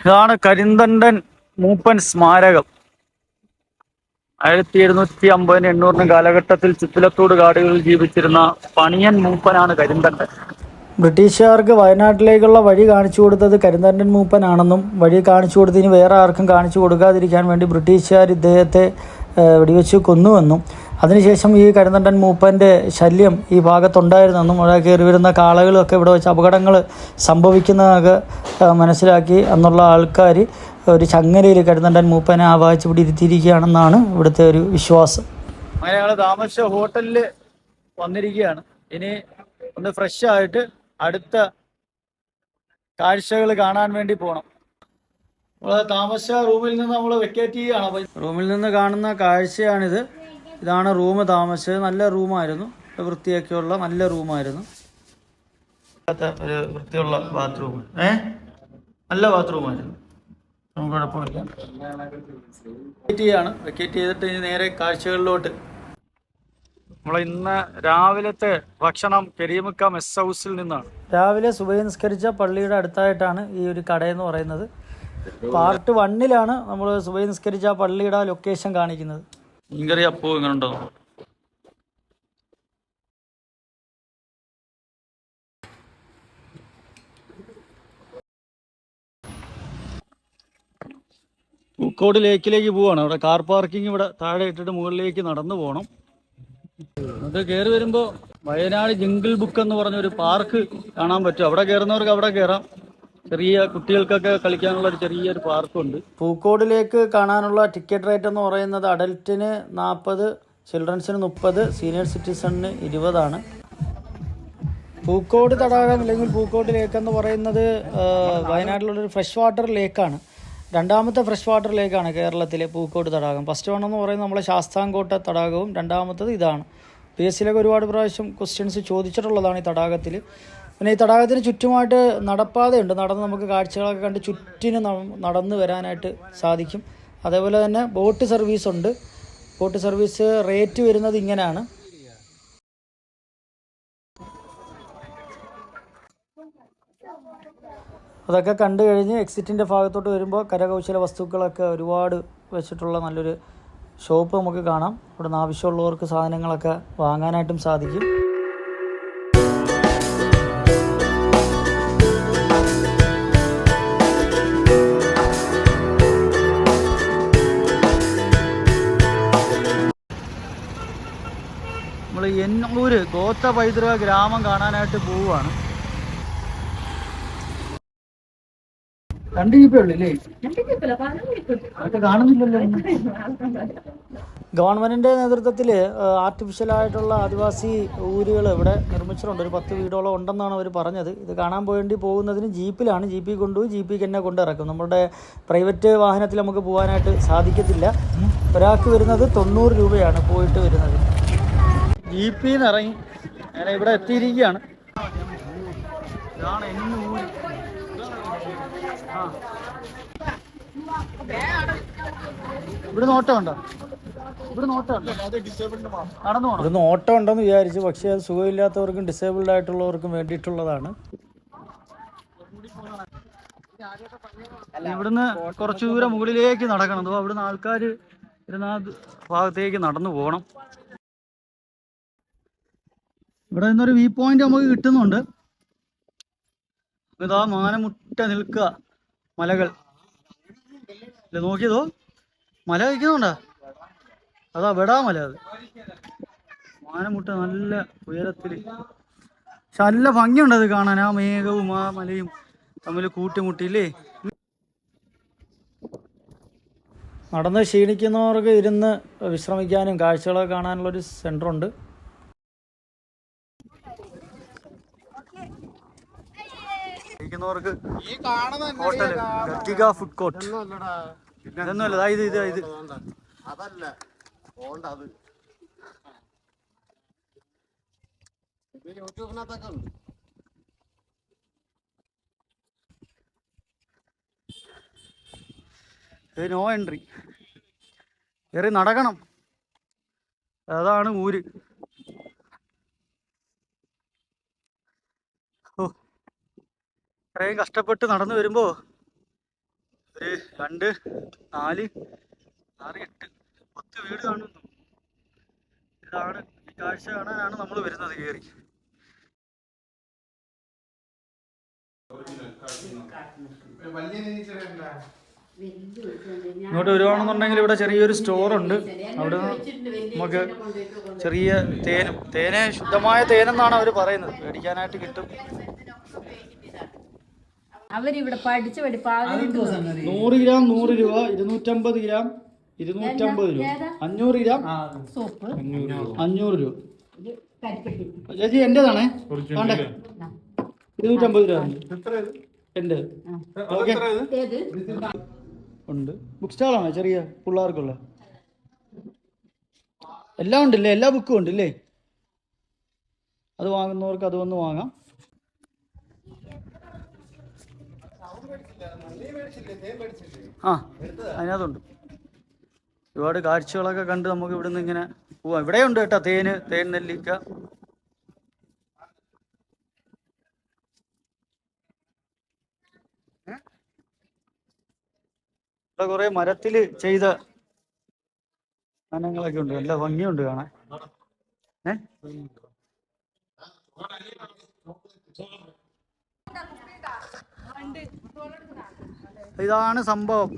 ഇതാണ് കരിന്തണ്ടൻ മൂപ്പൻ സ്മാരകം. ആയിരത്തി എഴുന്നൂറ്റി അമ്പതിന് എണ്ണൂറിന് കാലഘട്ടത്തിൽ ചിത്തിലത്തോട് കാടുകളിൽ ജീവിച്ചിരുന്ന പണിയൻ മൂപ്പനാണ് കരിന്തണ്ടൻ. ബ്രിട്ടീഷുകാർക്ക് വയനാട്ടിലേക്കുള്ള വഴി കാണിച്ചു കൊടുത്തത് കരിന്തണ്ടൻ മൂപ്പനാണെന്നും വഴി കാണിച്ചു കൊടുത്തതിന് വേറെ ആർക്കും കാണിച്ചു കൊടുക്കാതിരിക്കാൻ വേണ്ടി ബ്രിട്ടീഷുകാർ ഇദ്ദേഹത്തെ വെടിവെച്ച് കൊന്നുവെന്നും അതിനുശേഷം ഈ കരുന്തണ്ടൻ മൂപ്പന്റെ ശല്യം ഈ ഭാഗത്തുണ്ടായിരുന്നെന്നും അവിടെ കയറി വരുന്ന കാളകളൊക്കെ ഇവിടെ വെച്ച് അപകടങ്ങൾ സംഭവിക്കുന്നതൊക്കെ മനസ്സിലാക്കി എന്നുള്ള ആൾക്കാർ ഒരു ചങ്ങലയിൽ കരുന്തണ്ടൻ മൂപ്പനെ ആവാഹിച്ച് ഇവിടെ ഇരുത്തിയിരിക്കുകയാണെന്നാണ് ഇവിടുത്തെ ഒരു വിശ്വാസം. അങ്ങനെ ഞങ്ങൾ താമസിച്ച ഹോട്ടലിൽ വന്നിരിക്കുകയാണ്. ഇനി ഒന്ന് ഫ്രഷ് ആയിട്ട് അടുത്ത കാഴ്ചകൾ കാണാൻ വേണ്ടി പോകണം നമ്മൾ താമസിച്ച റൂമിൽ നിന്ന് നമ്മൾ വെക്കേറ്റ് ചെയ്യുകയാണ്. റൂമിൽ നിന്ന് കാണുന്ന കാഴ്ചയാണിത്. ഇതാണ് റൂം താമസിച്ചത്. നല്ല റൂമായിരുന്നു. വൃത്തിയൊക്കെയുള്ള നല്ല റൂമായിരുന്നു. ഒരു വൃത്തിയുള്ള ബാത്റൂം. ഏ? നല്ല ബാത്റൂമായിരുന്നു. നമുക്ക് കുഴപ്പമില്ല വെക്കേറ്റ് ചെയ്യാണ്. വെക്കേറ്റ് ചെയ്തിട്ട് ഇനി നേരെ കാഴ്ചകളിലോട്ട്. നമ്മൾ ഇന്ന് രാവിലത്തെ ഭക്ഷണം കരീമുക്ക മെസ് ഹൗസിൽ നിന്നാണ്. രാവിലെ സുഭയ നിസ്കരിച്ച പള്ളിയുടെ അടുത്തായിട്ടാണ് ഈ ഒരു കടയെന്ന് പറയുന്നത്. പാർട്ട് വണ്ണിലാണ് നമ്മൾ സുഭയ നിസ്കരിച്ച ആ പള്ളിയുടെ ലൊക്കേഷൻ കാണിക്കുന്നത്. മീൻകറി അപ്പോ ഇങ്ങനെ ഉണ്ടോ പൂക്കോട് ലേക്കിലേക്ക് പോവാണ്. അവിടെ കാർ പാർക്കിംഗ് ഇവിടെ താഴെ ഇട്ടിട്ട് മുകളിലേക്ക് നടന്നു പോകണം അത് കയറി വരുമ്പോൾ വയനാട് ജംഗിൾ ബുക്ക് എന്ന് പറഞ്ഞ ഒരു പാർക്ക് കാണാൻ പറ്റും. അവിടെ കയറുന്നവർക്ക് അവിടെ കയറാം ചെറിയ കുട്ടികൾക്കൊക്കെ കളിക്കാനുള്ള ഒരു ചെറിയൊരു പാർക്കുണ്ട്. പൂക്കോടിലേക്ക് കാണാനുള്ള ടിക്കറ്റ് റേറ്റ് എന്ന് പറയുന്നത് അഡൽറ്റിന് നാൽപ്പത് ചിൽഡ്രൻസിന് മുപ്പത് സീനിയർ സിറ്റിസണിന് ഇരുപതാണ്. പൂക്കോട് തടാകം അല്ലെങ്കിൽ പൂക്കോട് ലേക്ക് എന്ന് പറയുന്നത് വയനാട്ടിലുള്ളൊരു ഫ്രഷ് വാട്ടർ ലേക്കാണ്. രണ്ടാമത്തെ ഫ്രഷ് വാട്ടർ ലേക്കാണ് കേരളത്തിലെ പൂക്കോട് തടാകം. ഫസ്റ്റ് വൺ എന്ന് പറയുന്നത് നമ്മളെ ശാസ്താംകോട്ട തടാകവും രണ്ടാമത്തത് ഇതാണ്. പി എസ് സിയിലൊക്കെ ഒരുപാട് പ്രാവശ്യം ക്വസ്റ്റ്യൻസ് ചോദിച്ചിട്ടുള്ളതാണ് ഈ തടാകത്തിൽ പിന്നെ ഈ തടാകത്തിന് ചുറ്റുമായിട്ട് നടപ്പാതയുണ്ട്. നടന്ന് നമുക്ക് കാഴ്ചകളൊക്കെ കണ്ട് ചുറ്റിന് നടന്നു വരാനായിട്ട് സാധിക്കും. അതേപോലെ തന്നെ ബോട്ട് സർവീസ് ഉണ്ട്. ബോട്ട് സർവീസ് റേറ്റ് വരുന്നത് ഇങ്ങനെയാണ്. അതൊക്കെ കണ്ടു കഴിഞ്ഞ് എക്സിറ്റിന്റെ ഭാഗത്തോട്ട് വരുമ്പോൾ കരകൗശല വസ്തുക്കളൊക്കെ ഒരുപാട് വെച്ചിട്ടുള്ള നല്ലൊരു ഷോപ്പ് നമുക്ക് കാണാം. ഇവിടുന്ന് ആവശ്യമുള്ളവർക്ക് സാധനങ്ങളൊക്കെ വാങ്ങാനായിട്ടും സാധിക്കും. ഗോത്ത പൈതൃക ഗ്രാമം കാണാനായിട്ട് പോവുകയാണ്. രണ്ട് ജീപ്പേ കാണുന്നില്ലല്ലോ ഗവൺമെന്റിന്റെ നേതൃത്വത്തിൽ ആർട്ടിഫിഷ്യൽ ആയിട്ടുള്ള ആദിവാസി ഊരുകൾ ഇവിടെ നിർമ്മിച്ചിട്ടുണ്ട്. ഒരു പത്ത് വീടോളം ഉണ്ടെന്നാണ് അവർ പറഞ്ഞത്. ഇത് കാണാൻ വേണ്ടി പോകുന്നതിന് ജീപ്പിലാണ്. ജീപ്പിൽ കൊണ്ടുപോയി ജീപ്പിൽ തന്നെ കൊണ്ടിറക്കും നമ്മുടെ പ്രൈവറ്റ് വാഹനത്തിൽ നമുക്ക് പോകാനായിട്ട് സാധിക്കത്തില്ല. ഒരാൾക്ക് വരുന്നത് തൊണ്ണൂറ് രൂപയാണ് പോയിട്ട് വരുന്നത്. ജീപ്പിൽ നിന്ന് ഇറങ്ങി അങ്ങനെ ഇവിടെ എത്തിയിരിക്കുകയാണ്. ഇവിടെ നോട്ടം ഉണ്ടോ? ഇവിടെ നോട്ടം ഉണ്ടോ? നടന്നു പോകണം അതൊന്ന് ഓട്ടം ഉണ്ടെന്ന് വിചാരിച്ചു. പക്ഷേ അത് സുഖമില്ലാത്തവർക്കും ഡിസേബിൾഡ് ആയിട്ടുള്ളവർക്കും വേണ്ടിയിട്ടുള്ളതാണ്. ഇവിടുന്ന് കുറച്ചു ദൂരം മുകളിലേക്ക് നടക്കണം. അതോ അവിടുന്ന് ആൾക്കാർ ഇരുന്ന ഭാഗത്തേക്ക് നടന്നു പോകണം. ഇവിടെ നിന്നൊരു വ്യൂ പോയിന്റ് നമുക്ക് കിട്ടുന്നുണ്ട്. ഇതാ മാനമുട്ട നിൽക്കുക മലകൾ. ഇല്ല നോക്കിയതോ? മല കഴിക്കുന്നുണ്ടാ അതാ വെടാ മല അത്. മാനമുട്ട നല്ല ഉയരത്തിൽ. പക്ഷെ നല്ല ഭംഗിയുണ്ട് അത് കാണാൻ. ആ മേഘവും ആ മലയും തമ്മിൽ കൂട്ടിമുട്ടിയില്ലേ? നടന്ന് ക്ഷീണിക്കുന്നവർക്ക് ഇരുന്ന് വിശ്രമിക്കാനും കാഴ്ചകളൊക്കെ കാണാനുള്ളൊരു സെന്ററുണ്ട് കഴിക്കുന്നവർക്ക് ഹോട്ടൽ ഗർജിക ഫുഡ് കോർട്ട് ഇതൊന്നുമല്ല ഇത് ഇത് ഇത്. അതല്ല. അത് ഇത് യൂട്യൂബിനകത്തൊക്കെ ഉണ്ട്. ഇത് നോ എൻട്രി കയറി നടക്കണം. അതാണ് ഊര്. ഇത്രയും കഷ്ടപ്പെട്ട് നടന്നു വരുമ്പോ ഒരു രണ്ട് നാല് ആറ് എട്ട് പത്ത് വീട് കാണുന്നു ഇതാണ് ഈ കാഴ്ച കാണാനാണ് നമ്മൾ വരുന്നത് കയറി. ഇങ്ങോട്ട് വരുവാണെന്നുണ്ടെങ്കിൽ ഇവിടെ ചെറിയൊരു സ്റ്റോർ ഉണ്ട് അവിടെ നമുക്ക് ചെറിയ തേനും. തേനെ ശുദ്ധമായ തേനെന്നാണ് അവർ പറയുന്നത്. മേടിക്കാനായിട്ട് കിട്ടും. അവരിവിടെ പഠിച്ച് പഠിപ്പാകും നൂറ് ഗ്രാം നൂറ് രൂപ ഇരുന്നൂറ്റമ്പത് ഗ്രാം ഇരുന്നൂറ്റമ്പത് രൂപ. അഞ്ഞൂറ് ഗ്രാം? സോപ്പ്. അഞ്ഞൂറ് രൂപ. ചേച്ചി എന്റേതാണേ. വേണ്ടേ? ഇരുന്നൂറ്റമ്പത് രൂപ. എന്റെ ഓക്കെ. ഏത്? ഉണ്ട്. ബുക്ക് സ്റ്റാളാണോ ചെറിയ പിള്ളേർക്കുള്ള? എല്ലാം ഉണ്ടല്ലേ? എല്ലാ ബുക്കും ഉണ്ടല്ലേ? അത് വാങ്ങുന്നവർക്ക് അത് വന്ന് വാങ്ങാം. ആ അതിനകത്തുണ്ട്. ഒരുപാട് കാഴ്ചകളൊക്കെ കണ്ട് നമുക്ക് ഇവിടുന്ന് ഇങ്ങനെ പോവാം. ഇവിടെയുണ്ട് കേട്ടോ തേന് തേൻ നെല്ലിക്ക. ഇവിടെ കുറെ മരത്തിൽ ചെയ്ത സാധനങ്ങളൊക്കെ ഉണ്ട്. നല്ല ഭംഗിയുണ്ട് കാണാൻ. ഏ? ഇതാണ് സംഭവം.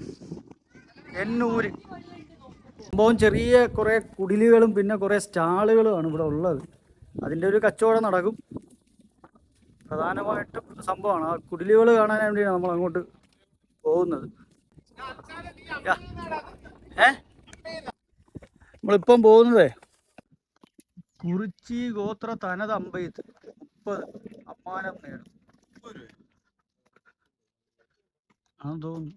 എന്നൂര്. സംഭവം ചെറിയ കുറേ കുടിലുകളും പിന്നെ കുറേ സ്റ്റാളുകളുമാണ് ഇവിടെ ഉള്ളത്. അതിന്റെ ഒരു കച്ചവടം നടക്കും. പ്രധാനമായിട്ടും സംഭവമാണ്. ആ കുടിലുകൾ കാണാൻ വേണ്ടിയാണ് നമ്മൾ അങ്ങോട്ട് പോകുന്നത്. നമ്മളിപ്പം പോകുന്നതേ കുറിച്ചി ഗോത്ര തനത് അമ്പയത്ത്. മുപ്പത് അമ്മാനം നേടും. ആണെന്ന് തോന്നുന്നു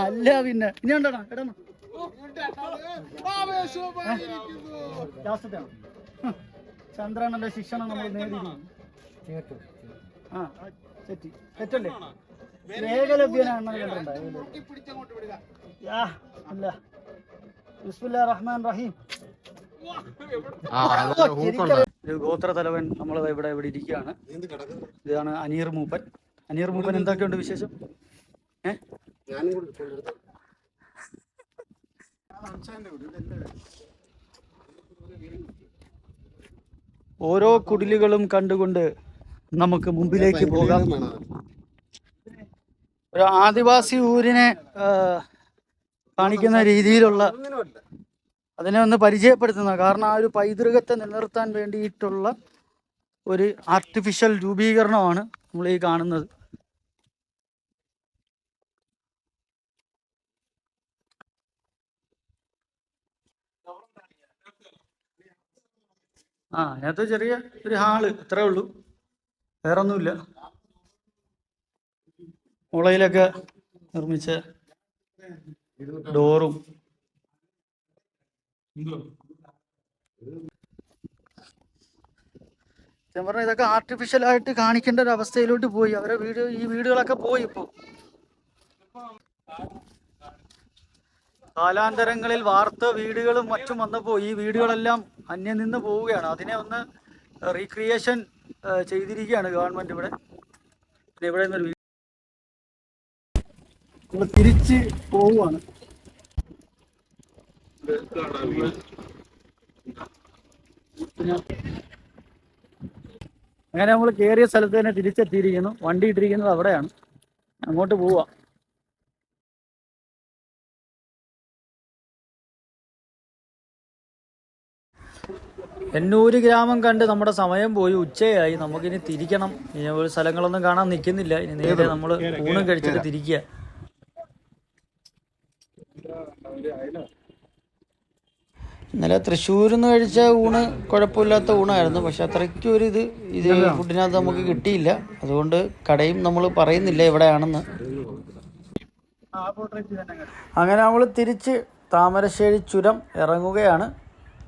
അല്ല പിന്നെ. ഇനി ഉണ്ടോ? എടാ ലാസ്റ്റത്തെ ചന്ദ്രണ്ണന്റെ ശിക്ഷണം നമ്മൾ നേടിയിരിക്കുന്നു ആ തെറ്റി തെറ്റല്ലേ? ഏകലഭ്യനാണ് ബിസ്മില്ലാ റഹ്മാൻ റഹീം. ഒരു ഗോത്ര തലവൻ നമ്മൾ ഇവിടെ ഇവിടെ ഇരിക്കുകയാണ്. ഇതാണ് അനീർ മൂപ്പൻ. അനീർ മൂപ്പൻ എന്തൊക്കെയുണ്ട് വിശേഷം? ഏഹ് ഓരോ കുടിലുകളും കണ്ടുകൊണ്ട് നമുക്ക് മുമ്പിലേക്ക് പോകാം. ഒരു ആദിവാസി ഊരിനെ കാണിക്കുന്ന രീതിയിലുള്ള അതിനെ ഒന്ന് പരിചയപ്പെടുത്തുന്ന കാരണം ആ ഒരു പൈതൃകത്തെ നിലനിർത്താൻ വേണ്ടിയിട്ടുള്ള ഒരു ആർട്ടിഫിഷ്യൽ രൂപീകരണമാണ് നമ്മൾ ഈ കാണുന്നത്. ആ അതിനകത്ത് ചെറിയ ഒരു ഹാൾ ഇത്രേ ഉള്ളൂ. വേറെ ഒന്നുമില്ല മുളയിലൊക്കെ നിർമ്മിച്ച ഡോറും. ഞാൻ പറഞ്ഞ ഇതൊക്കെ ആർട്ടിഫിഷ്യൽ ആയിട്ട് കാണിക്കേണ്ട ഒരു അവസ്ഥയിലോട്ട് പോയി. അവരെ വീട് ഈ വീടുകളൊക്കെ പോയി ഇപ്പോ. കാലാന്തരങ്ങളിൽ വാർത്ത വീടുകളും മറ്റും വന്നപ്പോൾ ഈ വീടുകളെല്ലാം അന്യം നിന്ന് പോവുകയാണ്. അതിനെ ഒന്ന് റീക്രിയേഷൻ ചെയ്തിരിക്കുകയാണ് ഗവൺമെന്റ് ഇവിടെ. ഇവിടെ നിന്നൊരു തിരിച്ച് പോവുകയാണ്. അങ്ങനെ നമ്മൾ കയറിയ സ്ഥലത്ത് തന്നെ തിരിച്ചെത്തിയിരിക്കുന്നു. വണ്ടി ഇട്ടിരിക്കുന്നത് അവിടെയാണ്. അങ്ങോട്ട് പോവാ എന്നൂര് ഗ്രാമം കണ്ട് നമ്മുടെ സമയം പോയി. ഉച്ചയായി. നമുക്കിനി തിരിക്കണം. ഇനി ഒരു സ്ഥലങ്ങളൊന്നും കാണാൻ നിൽക്കുന്നില്ല. ഇനി നേരെ നമ്മൾ ഊണും കഴിച്ചിട്ട് തിരിക്കുക. ഇന്നലെ തൃശ്ശൂരിന്ന് കഴിച്ച ഊണ് കുഴപ്പമില്ലാത്ത ഊണായിരുന്നു. പക്ഷെ അത്രയ്ക്കും ഒരു ഇത് ഇത് ഫുഡിനകത്ത് നമുക്ക് കിട്ടിയില്ല. അതുകൊണ്ട് കടയും നമ്മൾ പറയുന്നില്ല എവിടെയാണെന്ന്. അങ്ങനെ നമ്മൾ തിരിച്ച് താമരശ്ശേരി ചുരം ഇറങ്ങുകയാണ്.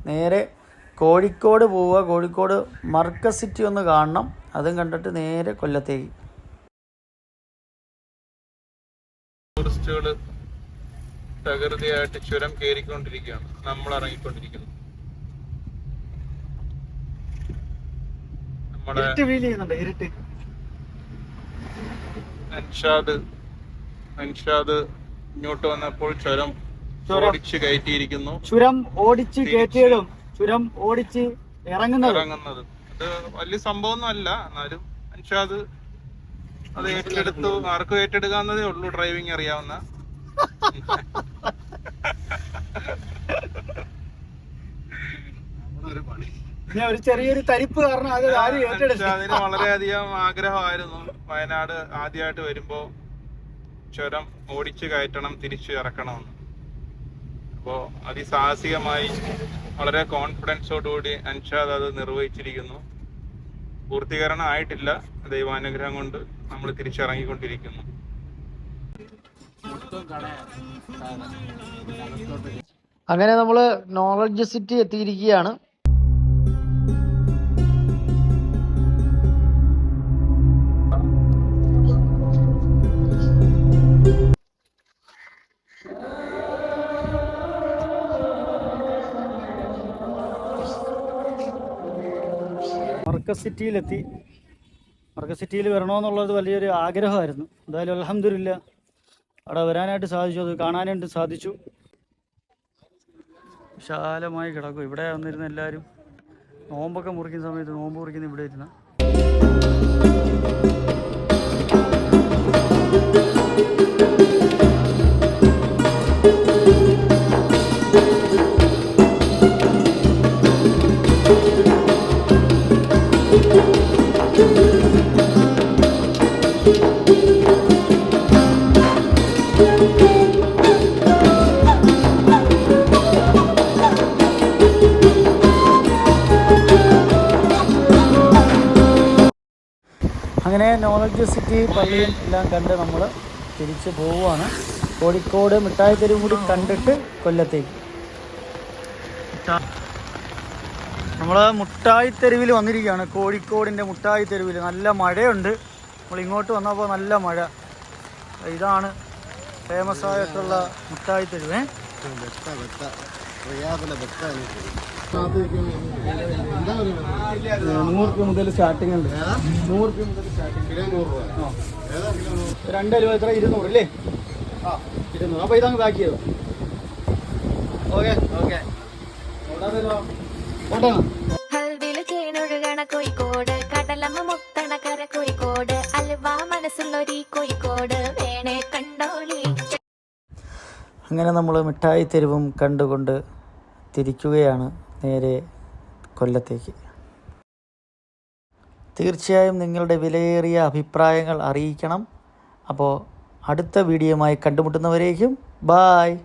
നേരെ കോഴിക്കോട് പോവുക. കോഴിക്കോട് മർക്കസ് സിറ്റി ഒന്ന് കാണണം. അതും കണ്ടിട്ട് നേരെ കൊല്ലത്തേക്ക്. ടൂറിസ്റ്റുകൾ തകൃതിയായിട്ട് ചുരം കയറിക്കൊണ്ടിരിക്കുകയാണ്. നമ്മൾ ഇറങ്ങിക്കൊണ്ടിരിക്കുന്നു നമ്മുടെ അൻഷാദ് അൻഷാദ് ഇങ്ങോട്ട് വന്നപ്പോൾ ചുരം ചുരം. ഓടിച്ച് കയറ്റിയിരിക്കുന്നു. ചുരം ഓടിച്ച് കയറ്റിയതും ചുരം ഓടിച്ച് ഇറങ്ങുന്നത്. ഇറങ്ങുന്നത്. അത് വലിയ സംഭവമൊന്നും അല്ല എന്നാലും മനുഷ്യ അത് അത് ഏറ്റെടുത്തു. ആർക്കും ഏറ്റെടുക്കാവുന്നതേ ഉള്ളൂ ഡ്രൈവിംഗ് അറിയാവുന്ന. ഒരു ചെറിയൊരു തരിപ്പ് കാരണം അത് ആരും ഏറ്റെടുത്തു അതിന് വളരെയധികം ആഗ്രഹമായിരുന്നു. വയനാട് ആദ്യമായിട്ട് വരുമ്പോ ചുരം ഓടിച്ചു കയറ്റണം തിരിച്ചു ഇറക്കണമെന്ന്. അപ്പോ അതിസാഹസികമായി വളരെ കോൺഫിഡൻസോടുകൂടി അൻഷാദ് അത് നിർവഹിച്ചിരിക്കുന്നു. പൂർത്തീകരണം ആയിട്ടില്ല ദൈവാനുഗ്രഹം കൊണ്ട് നമ്മൾ തിരിച്ചിറങ്ങിക്കൊണ്ടിരിക്കുന്നു. അങ്ങനെ നമ്മൾ നോളജ് സിറ്റി എത്തിയിരിക്കുകയാണ്. മർക്കസ് സിറ്റിയിലെത്തി. മർക്കസ് സിറ്റിയിൽ വരണമെന്നുള്ളത് വലിയൊരു ആഗ്രഹമായിരുന്നു. എന്തായാലും അലഹമില്ല അവിടെ വരാനായിട്ട് സാധിച്ചു. അത് കാണാനായിട്ട് സാധിച്ചു. വിശാലമായി കിടക്കും. ഇവിടെ വന്നിരുന്ന എല്ലാവരും നോമ്പൊക്കെ മുറിക്കുന്ന സമയത്ത് നോമ്പ് മുറിക്കുന്ന ഇവിടെ ഇരുന്ന. അങ്ങനെ നോളജ് സിറ്റി പള്ളിയും എല്ലാം കണ്ട് നമ്മൾ തിരിച്ച് പോവുകയാണ്. കോഴിക്കോട് മിഠായി തെരുവും കൂടി കണ്ടിട്ട് കൊല്ലത്തേക്ക്. നമ്മൾ മുട്ടായി തെരുവിൽ വന്നിരിക്കുകയാണ്. കോഴിക്കോടിന്റെ മുട്ടായി തെരുവിൽ നല്ല മഴയുണ്ട്. നമ്മൾ ഇങ്ങോട്ട് വന്നപ്പോൾ നല്ല മഴ. ഇതാണ് ഫേമസ് ആയിട്ടുള്ള മുട്ടായി തെരുവ്. നൂറ് രൂപ മുതൽ സ്റ്റാർട്ടിംഗ് ഉണ്ട്. നൂറ് രൂപ മുതൽ സ്റ്റാർട്ടിംഗ് രണ്ട് രൂപ എത്ര? ഇരുന്നൂറ് അല്ലേ? ആ ഇരുന്നൂറ്. അപ്പോൾ ഇതങ്ങ് പാക്ക് ചെയ്തോ? Okay okay. കോഴിക്കോട് കടലമ്മ മുത്തണക്കര കര കോഴിക്കോട് അൽവ മനസ്സുള്ളൊരി കോഴിക്കോട് വേണേ കണ്ടോളി. അങ്ങനെ നമ്മൾ മിഠായി തെരുവും കണ്ടുകൊണ്ട് തിരിക്കുകയാണ്. നേരെ കൊല്ലത്തേക്ക്. തീർച്ചയായും നിങ്ങളുടെ വിലയേറിയ അഭിപ്രായങ്ങൾ അറിയിക്കണം. അപ്പോൾ അടുത്ത വീഡിയോയുമായി കണ്ടുമുട്ടുന്നവരേക്കും ബായ്.